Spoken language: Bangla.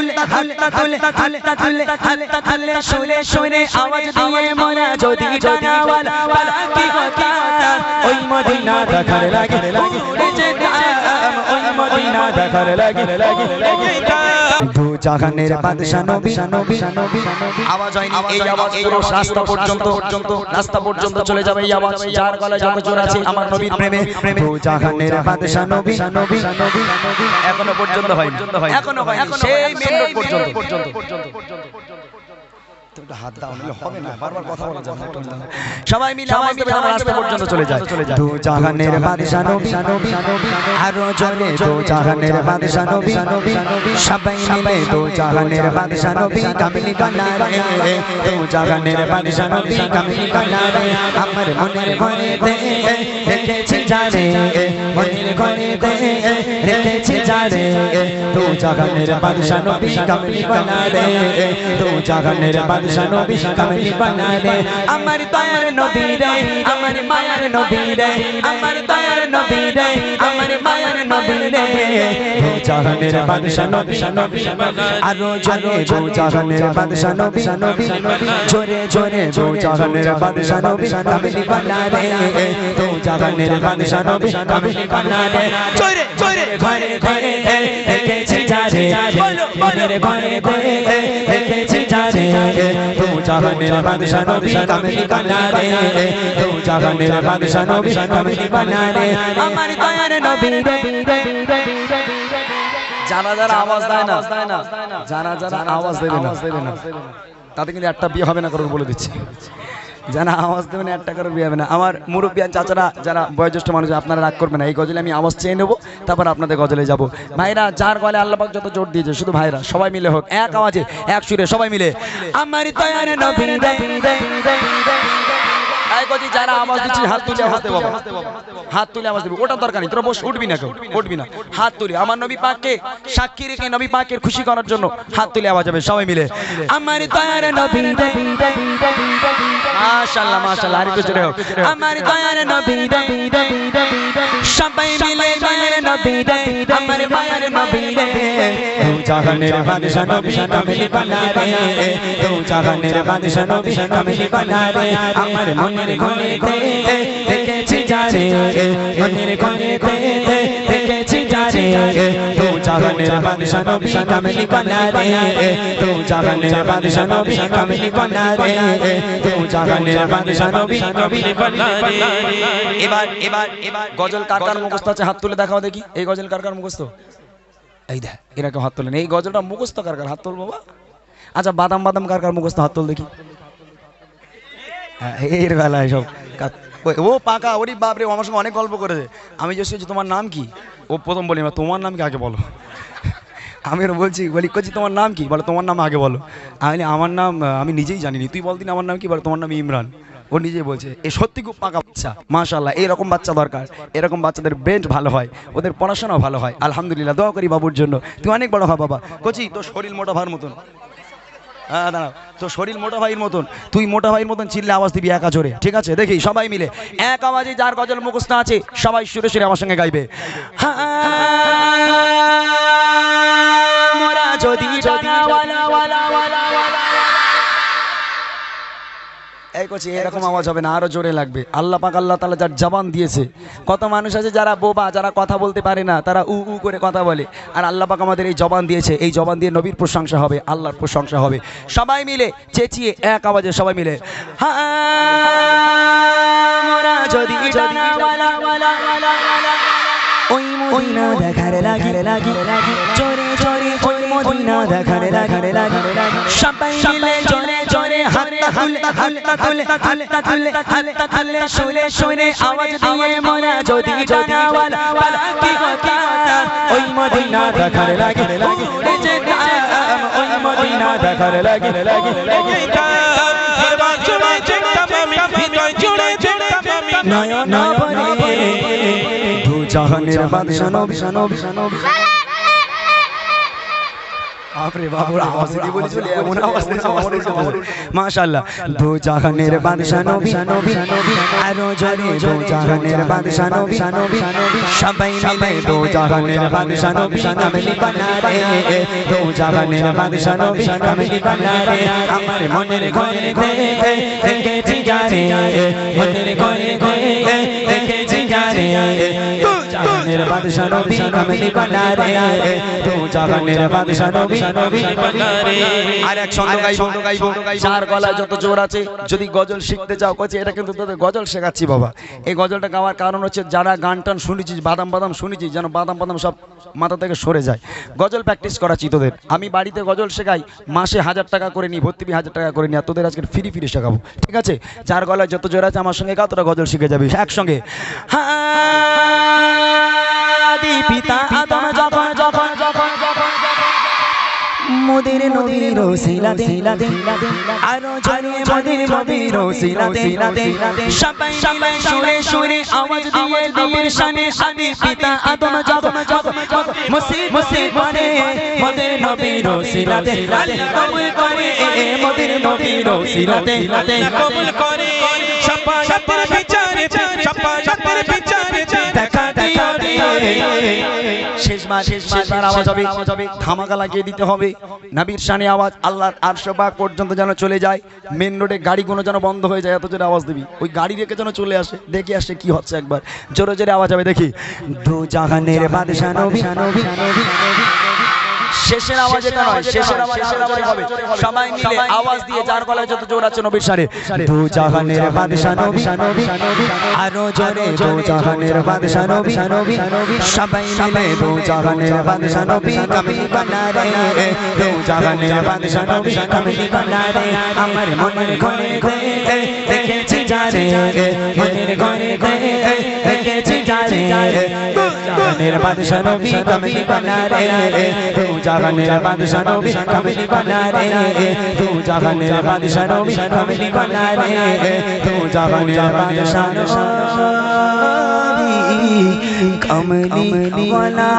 তুলে হাতটা তুলে হাতটা তুলে হাতটা তুলে শুনে শুনে আওয়াজ মদিনা দেখার লাগে লাগে দু জাহানের বাদশা নবী। নবী নবী আওয়াজ হয়নি এই আওয়াজ পুরো রাস্তা পর্যন্ত পর্যন্ত রাস্তা পর্যন্ত চলে যাবে এই আওয়াজ। যার গলায় যত জোর আছে আমার নবীর প্রেমে দু জাহানের বাদশা নবী নবী নবী। এখনও পর্যন্ত হয়নি। এখনও হয়নি। সেই মেন রোড পর্যন্ত। পর্যন্ত। হাত দাও নাহলে হবে না বারবার কথা বলা যাবে না সবাই মিলে আওয়াজ দেবে যেন রাস্তা পর্যন্ত চলে যায় দু জাহানের বাদশা নবী আরও জলে দু জাহানের বাদশা নবী সবাই মিলে দু জাহানের বাদশা নবী কামিনী কানারে দু জাহানের বাদশা নবী কামিনী কানারে আমার মনের ঘরে দে রেখেছি জানে মনের ঘরে দে রেখেছি জানে দু জাহানের বাদশা নবী কামিনী কানারে দু জাহানের বাদশা নবী কামিনী কানারে আমার দয়ার নবী রে আমার মায়ার নবী রে আমার দয়ার নবী রে আমার মায়ার নবী রে জাহানের বাদশা নবী নবী আরও জোরে দু জাহানের বাদশা নবী নবী জোরে জোরে দু জাহানের বাদশা নবী কামিনী কানারে দু জাহানের বাদশা নবী কামিনী কানারে জোরে জোরে ঘরে ঘরে রেখেছি যারে বলো বলো ঘরে ঘরে রেখেছি যারে দু জাহানের বাদশা নবী কামিনী কানারে দু জাহানের বাদশা নবী কামিনী কানারে আমার দয়ার নবী রে যারা যারা আওয়াজ দেয় না। যারা যারা আওয়াজ দেবে না। তাতে কিন্তু একটা বিয়ে হবে না কারণ বলে দিচ্ছি। যারা আওয়াজ দেবে না একটা করে বিয়ে হবে না। আমার মুরব্বিয়ান চাচারা যারা বয়োজ্যেষ্ঠ মানুষ আপনারা রাগ করবেন না। এই গজলে আমি আওয়াজ চেয়ে নেব। তারপর আপনাদের গজলে যাব। ভাইরা, যার গলে আল্লাপাক যত জোর দিয়েছে, শুধু ভাইরা, সবাই মিলে হোক, এক আওয়াজে, এক সুরে, সবাই মিলে। আমার যারা আওয়াজ দিচ্ছিস হাত তুলে দে বাবা। হাত তুলে আওয়াজ দিবি ওটা দরকার নেই, তোরা বস, উঠবি না কেউ, উঠবি না। হাত তুলে, আমার নবী পাককে সাক্ষী রেখে, নবী পাকের খুশি করার জন্য হাত তুলে আওয়াজ হবে, সবাই মিলে। আমার দয়ার নবী মাশাআল্লাহ মাশাআল্লাহ আর একটু জোরে হোক। আমার দয়ার নবী রে সবাই মিলে দয়ার নবী রে আমার মায়ের নবী রে। দু জাহানের বাদশা নবী কামিনী বানারে দু জাহানের বাদশা নবী কামিনী বানারে আমার মনের ঘরে দে দেখেছি যারে মনের ঘরে দে দেখেছি যারে দু জাহানের বাদশা নবী কামিনী বানারে দু জাহানের বাদশা নবী কামিনী বানারে দু জাহানের বাদশা নবী কামিনী বানারে এবার এবার এবার। গজল কার কার মুখস্থ আছে? হাত তুলে দেখাও দেখি। এই গজল কার কার মুখস্থ? এই দেখ এরকম হাত তোলেন। এই গজলটা মুখস্থ কার কার? হাত তোল বাবা। আচ্ছা বাদাম বাদাম কার কার মুখস্থ? হাত তোল দেখি। হ্যাঁ, এর বেলায় সব ও পাকা ওরি বাপরে আমার সঙ্গে অনেক গল্প করেছে। আমি যে শুনেছি তোমার নাম কি? ও প্রথম বলি তোমার নাম কি আগে বলো? আমি ওর বলছি বলি কচি তোমার নাম কি? বলে তোমার নাম আগে বলো। আমি আমার নাম আমি নিজেই জানিনি। তুই বলতিন আমার নাম কি? বলো তোমার নাম ইমরান। ও নিজেই বলছে এ সত্যি খুব পাকা বাচ্চা। মাশাল্লাহ এরকম বাচ্চা দরকার। এরকম বাচ্চাদের বেঞ্চ ভালো হয়। ওদের পড়াশোনাও ভালো হয়। আলহামদুলিল্লাহ দোয়া করি বাবুর জন্য। তুই অনেক বড় হ বাবা। কচি তোর শরীর মোটা ভার মতন। হ্যাঁ দাঁড়াও তোর শরীর মোটা ভাইয়ের মতন তুই মোটা ভাইয়ের মতন চিল্লে আওয়াজ দিবি একা জোরে ঠিক আছে দেখি সবাই মিলে এক আওয়াজে যার গজল মুখস্থ আছে সবাই সুরে সুরে আমার সঙ্গে গাইবে মোরা যদি এই করছি এরকম আওয়াজ হবে না আরও জোরে লাগবে। আল্লাহ পাক আল্লাহ তালা যার জবান দিয়েছে। কত মানুষ আছে যারা বোবা যারা কথা বলতে পারে না তারা উ উ করে কথা বলে। আর আল্লাহ পাক আমাদের এই জবান দিয়েছে এই জবান দিয়ে নবীর প্রশংসা হবে আল্লাহর প্রশংসা হবে। সবাই মিলে চেঁচিয়ে এক আওয়াজে সবাই মিলে হ্যাঁ, যদি জানা ওয়ালা ওয়ালা ওয়ালা ওয়ালা ওই মদিনা দেখার লাগে লাগে জোরে জোরে ওই মদিনা দেখার লাগে লাগে সবাই মিলে জোরে হাতটা তুলে হাতটা তুলে হাতটা তুলে হাতটা তুলে শুনে শুনে আওয়াজ দিয়ে মোরা যদি জানা ওয়ালা ওয়ালা কি কথা ওই মদিনা দেখার লাগে লাগে উড়ে যেতাম ওই মদিনা দেখার লাগে লাগে নয়ন ভরে দু জাহানের বাদশা নবী নবী নবী বাপরে বাবুর আওয়াজ দিয়ে বলি চলে এমন আওয়াজ উল্টো আমার উল্টো। মাশাআল্লাহ দু জাহানের বাদশা নবী নবী নবী আরও জোরে দু জাহানের বাদশা নবী নবী সবাই মিলে দু জাহানের বাদশা নবী কামলি বানা রে দু জাহানের বাদশা নবী কামলি বানা রে আমার মনের ঘরে ঘরে দেখেছি জানে মনের ঘরে ঘরে দেখেছি জানে দু জাহানের বাদশা নবী কামলি বানা রে দু জাহানের আর এক ছন্দ গাইবো গাইবো চার গলায় যত জোর আছে, যদি গজল শিখতে চাও কচ্ছে এটা কিন্তু তোদের গজল শেখাচ্ছি বাবা। এই গজলটা গাওয়ার কারণ হচ্ছে যারা গান টান শুনেছিস বাদাম বাদাম শুনেছিস যেন বাদাম বাদাম সব মাথা থেকে সরে যায়। গজল প্র্যাকটিস করাচ্ছি তোদের আমি বাড়িতে গজল শেখাই মাসে হাজার টাকা করে নিই ভর্তি হাজার টাকা করে নিই আর তোদের আজকে ফ্রি ফ্রি শেখাবো ঠিক আছে? চার গলায় যত জোর আছে আমার সঙ্গে গা তোরা গজল শিখে যাবি। একসঙ্গে আদি পিতা আদম যখন যখন যখন যখন মোদের নদীর রসিলাতে, আরও জনে মোদের নদীর রসিলাতে, সবাই সবাই সুরে সুরে আওয়াজ দিয়ে নবীর শানে আদি পিতা আদম যখন যখন মুসিব মুসিব করে, মোদের নবীর রসিলাতে, আল্লাহ কবুল করে, মোদের নবীর রসিলাতে কবুল করে। সাপায়াতের বিচারে রে মাস শেষবার আওয়াজ হবে। ধামাকা লাগিয়ে দিতে হবে। নাবির শানে আওয়াজ আল্লাহর আটশো পাক পর্যন্ত যেন চলে যায়। মেন রোডে গাড়িগুলো যেন বন্ধ হয়ে যায় এত জোরে আওয়াজ দিবি। ওই গাড়ি রেখে যেন চলে আসে দেখে আসে কি হচ্ছে একবার। জোরে জোরে আওয়াজ হবে দেখি। দু জাহানের বাদশা নবী। নবী নবী। শেষের আওয়াজ এটা নয় শেষের আওয়াজ শেষের আওয়াজ হবে। সবাই মিলে আওয়াজ দিয়ে যার গলায় যত জোর আছে নবীর শানে দু জাহানের বাদশা নবী নবী আরও জোরে দু জাহানের বাদশা নবী নবী সবাই মিলে দু জাহানের বাদশা নবী কামিল বানা রে দু জাহানের বাদশা নবী কামিল বানা রে আমার মনের ঘরে ঘরে দেখেছি জানে মনের ঘরে ঘরে দেখেছি জাহানের বাদশা নবী কামিল বানা রে দু জাহানের বাদশা নবী কামিল বানা রে দু জাহানের বাদশা নবী কামিল বানা রে দু জাহানের বাদশা নবী কামলি বানা